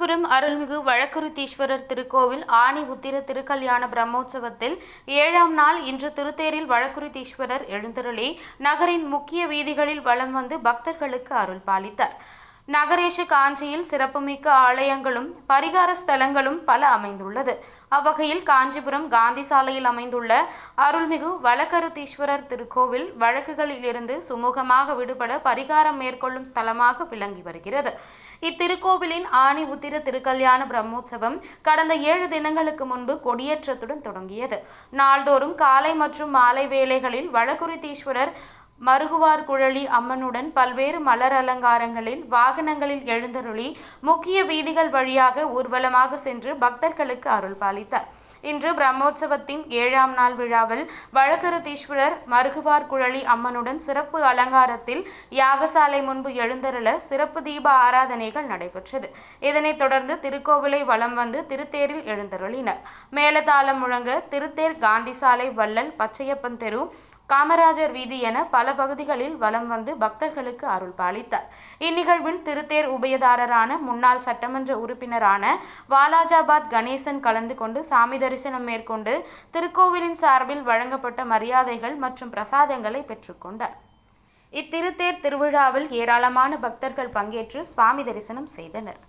அருள்மிகு வழக்கருத்தீஸ்வரர் திருக்கோவில் ஆணி உத்திர திருக்கல்யாண பிரம்மோற்சவத்தில் ஏழாம் நாள் இன்று திருத்தேரில் வழக்குருத்தீஸ்வரர் எழுந்தருளி நகரின் முக்கிய வீதிகளில் வலம் வந்து பக்தர்களுக்கு அருள் பாலித்தார். நகரேஷ காஞ்சியில் சிறப்புமிக்க ஆலயங்களும் பரிகார ஸ்தலங்களும் பல அமைந்துள்ளது. அவ்வகையில் காஞ்சிபுரம் காந்தி சாலையில் அமைந்துள்ள அருள்மிகு வலக்கருத்தீஸ்வரர் திருக்கோவில் வழக்குகளிலிருந்து சுமூகமாக விடுபட பரிகாரம் மேற்கொள்ளும் ஸ்தலமாக விளங்கி வருகிறது. இத்திருக்கோவிலின் ஆணி உத்திர திருக்கல்யாண பிரம்மோற்சவம் கடந்த ஏழு தினங்களுக்கு முன்பு கொடியேற்றத்துடன் தொடங்கியது. நாள்தோறும் காலை மற்றும் மாலை வேளைகளில் வழக்குருத்தீஸ்வரர் மருகுவார் குழலி அம்மனுடன் பல்வேறு மலர் அலங்காரங்களில் வாகனங்களில் எழுந்தருளி முக்கிய வீதிகள் வழியாக ஊர்வலமாக சென்று பக்தர்களுக்கு அருள் பாலித்தார். இன்று பிரம்மோற்சவத்தின் ஏழாம் நாள் விழாவில் வழக்கரதீஸ்வரர் மருகுவார் குழலி அம்மனுடன் சிறப்பு அலங்காரத்தில் யாகசாலை முன்பு எழுந்தருள சிறப்பு தீப ஆராதனைகள் நடைபெற்றது. இதனைத் தொடர்ந்து திருக்கோவிலை வலம் வந்து திருத்தேரில் எழுந்தருளினர். மேலதாளம் முழங்க திருத்தேர் காந்தி சாலை வள்ளல் பச்சையப்பன் தெரு காமராஜர் வீதி என பல பகுதிகளில் வலம் வந்து பக்தர்களுக்கு அருள் பாலித்தார். இந்நிகழ்வில் திருத்தேர் உபயதாரரான முன்னாள் சட்டமன்ற உறுப்பினரான வாலாஜாபாத் கணேசன் கலந்து கொண்டு சாமி தரிசனம் மேற்கொண்டு திருக்கோவிலின் சார்பில் வழங்கப்பட்ட மரியாதைகள் மற்றும் பிரசாதங்களை பெற்றுக்கொண்டார் இத்திருத்தேர் திருவிழாவில் ஏராளமான பக்தர்கள் பங்கேற்று சுவாமி தரிசனம் செய்தனர்.